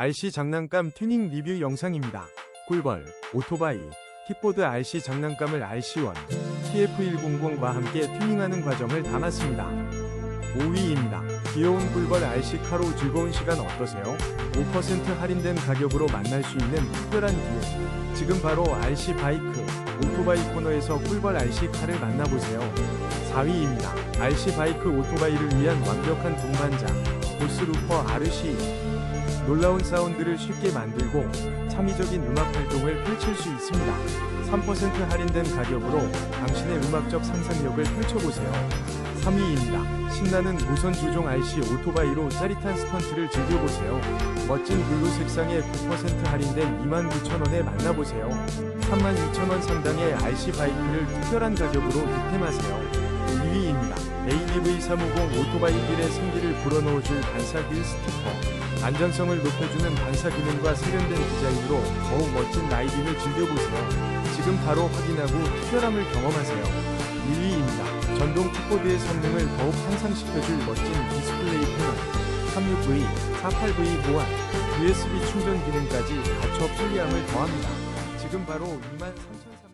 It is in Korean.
RC 장난감 튜닝 리뷰 영상입니다. 꿀벌, 오토바이, 킥보드 RC 장난감을 RC1, TF100과 함께 튜닝하는 과정을 담았습니다. 5위입니다. 귀여운 꿀벌 RC 카로 즐거운 시간 어떠세요? 5% 할인된 가격으로 만날 수 있는 특별한 기회. 지금 바로 RC 바이크, 오토바이 코너에서 꿀벌 RC 카를 만나보세요. 4위입니다. RC 바이크 오토바이를 위한 완벽한 동반자, 보스루퍼 RC. 놀라운 사운드를 쉽게 만들고 창의적인 음악 활동을 펼칠 수 있습니다. 3% 할인된 가격으로 당신의 음악적 상상력을 펼쳐보세요. 3위입니다. 신나는 무선 조종 RC 오토바이로 짜릿한 스턴트를 즐겨보세요. 멋진 블루 색상의 9% 할인된 29,000원에 만나보세요. 32,000원 상당의 RC 바이크를 특별한 가격으로 득템하세요. 2위 입니다. ADV 350 오토바이 길의 승기를 불어넣어줄 반사길 스티커. 안전성을 높여주는 반사 기능과 세련된 디자인으로 더욱 멋진 라이딩을 즐겨보세요. 지금 바로 확인하고 특별함을 경험하세요. 1위입니다. 전동 킥보드의 성능을 더욱 향상시켜줄 멋진 디스플레이 패널. 36V, 48V 보안, USB 충전 기능까지 갖춰 편리함을 더합니다. 지금 바로 23,000원.